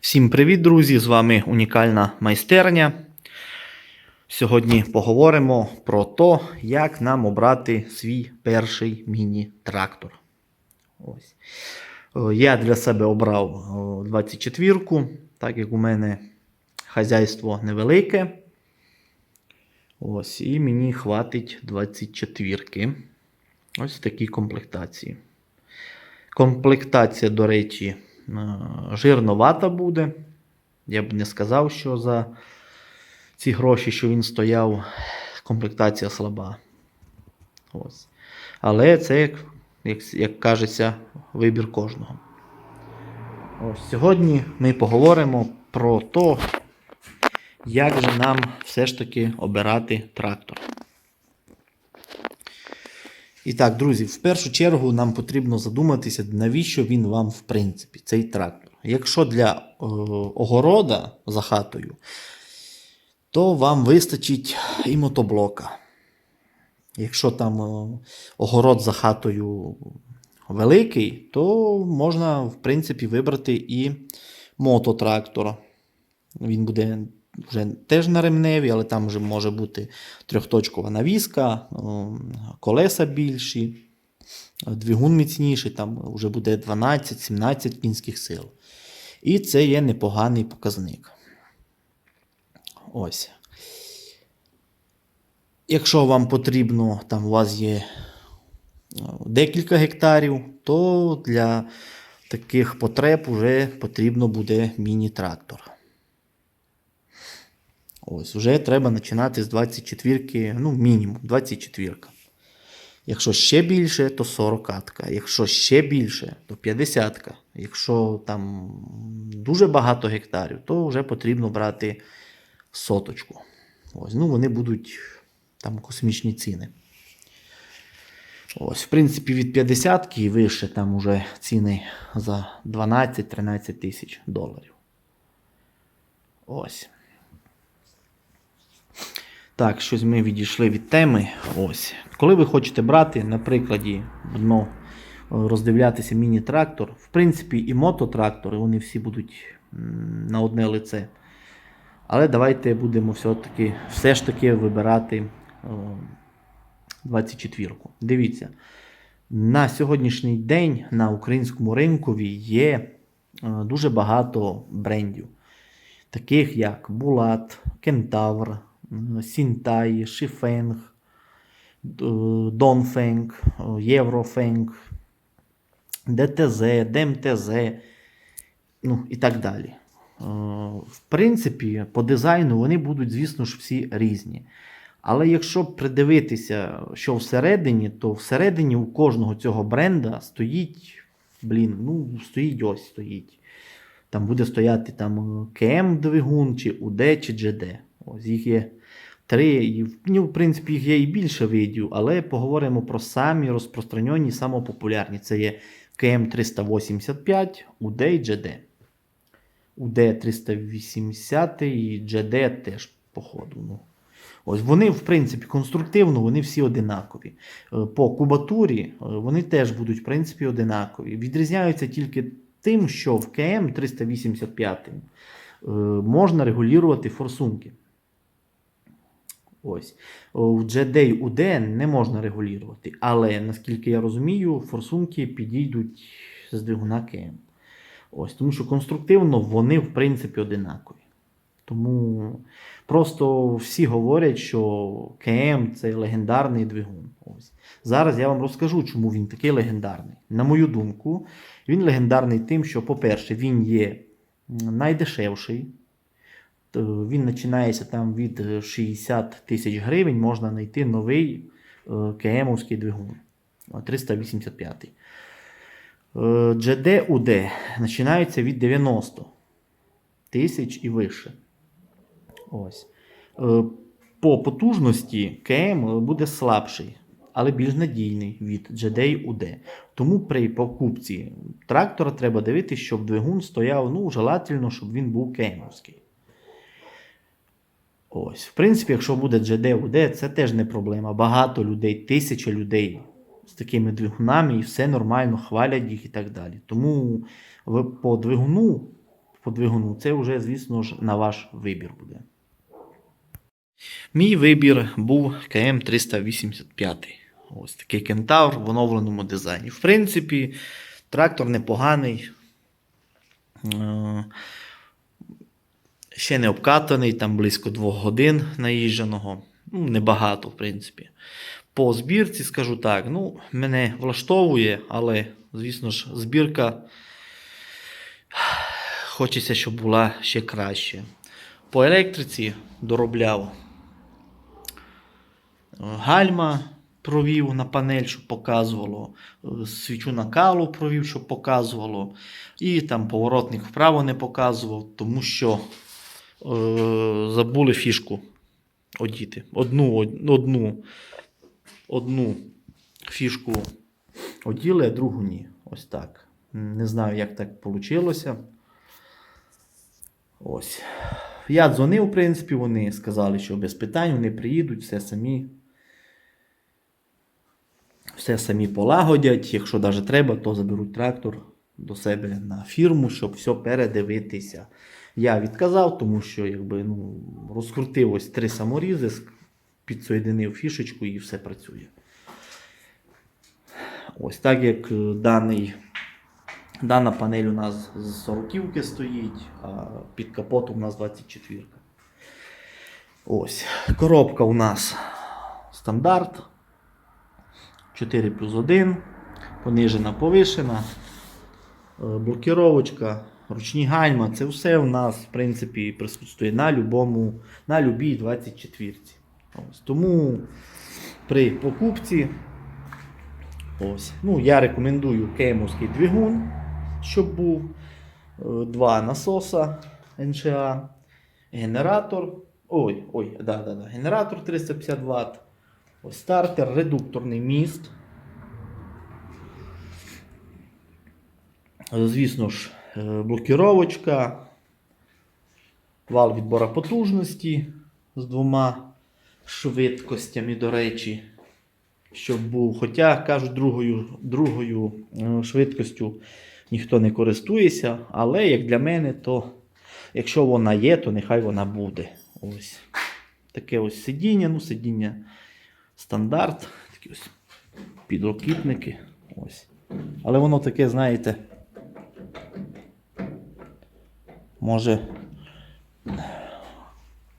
Всім привіт, друзі! З вами унікальна майстерня. Сьогодні поговоримо про те, як нам обрати свій перший міні-трактор. Ось. Е, Я для себе обрав 24-ку, так як у мене хазяйство невелике. Ось, і мені хватить 24-ки. Ось в такій комплектації. Комплектація, до речі, е, жирновата буде. Я б не сказав, що за ці гроші, що він стояв, комплектація слаба. Ось. Але це, як, як, як кажеться, вибір кожного. Ось, сьогодні ми поговоримо про те, як же нам все ж таки обирати трактор. І так, друзі, в першу чергу нам потрібно задуматися, навіщо він вам, в принципі, цей трактор. Якщо для е, огорода за хатою, то вам вистачить і мотоблока. Якщо там е, огород за хатою великий, то можна, в принципі, вибрати і мототрактор. Він буде вже теж на ремневі, але там вже може бути трьохточкова навіска, колеса більші, двигун міцніший, там вже буде 12-17 кінських сил. І це є непоганий показник. Ось. Якщо вам потрібно, там у вас є декілька гектарів, то для таких потреб вже потрібно буде міні-трактор. Ось, вже треба починати з 24, ну, мінімум 24. Якщо ще більше, то 40. Якщо ще більше, то 50. Якщо там дуже багато гектарів, то вже потрібно брати соточку. Ось, ну, вони будуть там космічні ціни. Ось, в принципі, від 50 і вище там уже ціни за 12-13 тисяч доларів. Ось. Так, щось ми відійшли від теми. Ось. Коли ви хочете брати, на прикладі, одно роздивлятися міні-трактор, в принципі, і мототрактори, вони всі будуть на одне лице. Але давайте будемо все-таки, все ж таки вибирати 24-ку. Дивіться, на сьогоднішній день на українському ринкові є е, дуже багато брендів, таких як Булат, Кентавр. Сінтай, Шифенг, Донфенг, Єврофенг, ДТЗ, ДМТЗ, ну і так далі. В принципі, по дизайну вони будуть, звісно ж, всі різні. Але якщо придивитися, що всередині, то всередині у кожного цього бренда стоїть, блін, ну, стоїть ось стоїть. Там буде стояти там КМ-двигун, чи УД, чи GD. Ось їх є три. І, ну, в принципі, їх є і більше видів, але поговоримо про самі розпространені, самопопулярні. Це є КМ385, УД і GD. УД 380 і GD теж, походу. Ну. Ось Вони, в принципі, конструктивно, вони всі одинакові. По кубатурі вони теж будуть, в принципі, одинакові. Відрізняються тільки тим, що в КМ 385 можна регулювати форсунки. Ось. В GD UD не можна регулювати. Але, наскільки я розумію, форсунки підійдуть з двигуна КМ. Ось, Тому що конструктивно вони, в принципі, одинакові. Тому просто всі говорять, що КМ це легендарний двигун. Ось. Зараз я вам розкажу, чому він такий легендарний. На мою думку, він легендарний тим, що, по-перше, він є найдешевший. Він починається там від 60 тисяч гривень, можна знайти новий КМовський двигун 385. GD UD починається від 90 тисяч і вище. Ось. По потужності КМ буде слабший, але більш надійний від GD-UD. Тому при покупці трактора треба дивитися, щоб двигун стояв ну, желательно, щоб він був КМовський. Ось, в принципі, якщо буде GD, UD, це теж не проблема. Багато людей, тисяча людей з такими двигунами, і все нормально, хвалять їх і так далі. Тому по двигуну по двигуну. Це вже, звісно ж, на ваш вибір буде. Мій вибір був КМ385. Ось такий кентавр в оновленому дизайні. В принципі, трактор непоганий. Ще не обкатаний, там близько 2 годин наїждженого. Ну, небагато, в принципі. По збірці скажу так, ну, мене влаштовує, але, звісно ж, збірка хочеться, щоб була ще краще. По електриці доробляв гальма провів на панель, щоб показувало, свічу накалу провів, щоб показувало, і там поворотник вправо не показував, тому що забули фішку одіти. Одну, одну, одну фішку оділи, а другу ні. Ось так. Не знаю, як так вийшло. Ось. Я дзвонив, в принципі, вони сказали, що без питань вони приїдуть, все самі. Все самі полагодять. Якщо навіть треба, то заберуть трактор до себе на фірму, щоб все передивитися. Я відказав, тому що якби, ну, розкрутив ось три саморізи, підсоєдинив фішечку і все працює. Ось так як е, даний, дана панель у нас з 40 стоїть, а під капотом у нас 24. Ось. Коробка у нас стандарт. 4 плюс 1, понижена, повишена, е, блокіровочка, ручні гальма. Це все у нас, в принципі, присутствує на любому, на любій 24. Ось. Тому при покупці ось, ну, я рекомендую кемовський двигун, щоб був е, два насоса НША, генератор. Ой, ой, да, да, да, генератор 350 Вт. Ось стартер, редукторний міст. Звісно ж, блокіровочка, вал відбора потужності з двома швидкостями, до речі, щоб був. Хоча, кажуть, другою, другою е, швидкостю ніхто не користується, але як для мене, то якщо вона є, то нехай вона буде. Ось. Таке ось сидіння, ну сидіння стандарт, такі ось підрокітники. Ось. Але воно таке, знаєте, може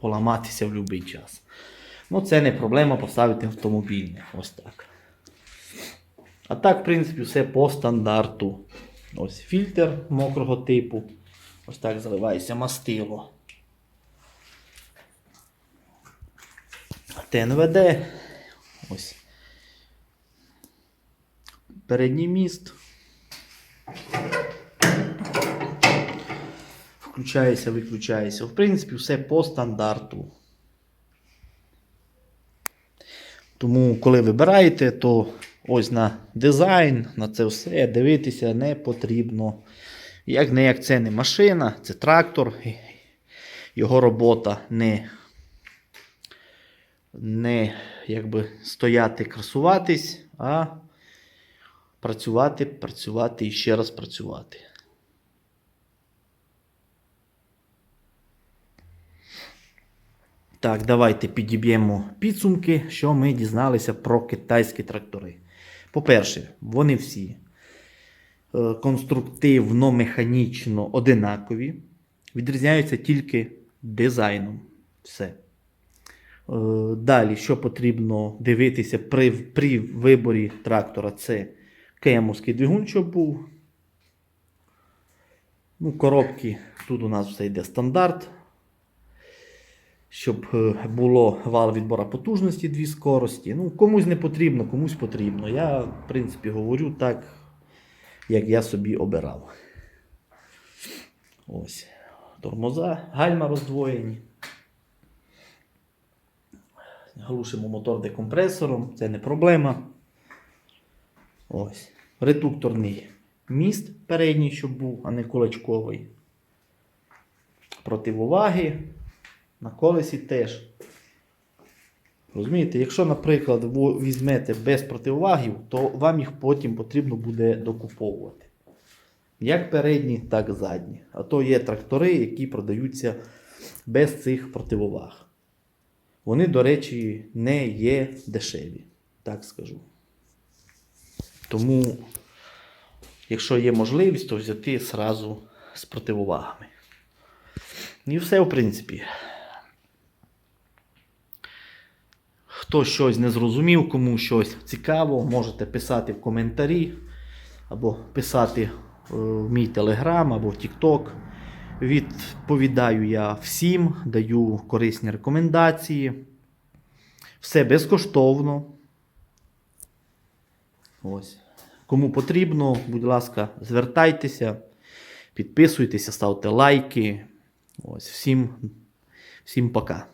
поламатися в будь-який час. Ну, це не проблема поставити автомобільне. Ось так. А так, в принципі, все по стандарту. Ось фільтр мокрого типу. Ось так заливається мастило. ТНВД. Ось. Передній міст. Включається, виключається. В принципі, все по стандарту. Тому, коли вибираєте, то ось на дизайн, на це все дивитися не потрібно. Як не як це не машина, це трактор. Його робота не не якби стояти, красуватись, а працювати, працювати і ще раз працювати. Так, давайте підіб'ємо підсумки, що ми дізналися про китайські трактори. По-перше, вони всі е, конструктивно-механічно одинакові, відрізняються тільки дизайном. Все. Е, Далі, що потрібно дивитися при, при виборі трактора, це кемовський двигун, щоб був. Ну, коробки, тут у нас все йде стандарт. Щоб е, було вал відбора потужності дві скорості. Ну, комусь не потрібно, комусь потрібно. Я, в принципі, говорю так, як я собі обирав. Ось. Тормоза, гальма роздвоєні. Глушимо мотор декомпресором, це не проблема. Ось. Редукторний міст передній, щоб був, а не кулачковий. Противуваги. На колесі теж. Розумієте, якщо, наприклад, ви візьмете без противагів, то вам їх потім потрібно буде докуповувати. Як передні, так і задні. А то є трактори, які продаються без цих противоваг. Вони, до речі, не є дешеві, так скажу. Тому, якщо є можливість, то взяти зразу з противовагами. І все, в принципі. Хто щось не зрозумів, кому щось цікаво, можете писати в коментарі, або писати е, в мій телеграм, або в Тікток. Відповідаю я всім, даю корисні рекомендації. Все безкоштовно. Ось. Кому потрібно, будь ласка, звертайтеся, підписуйтеся, ставте лайки. Ось, всім, всім пока.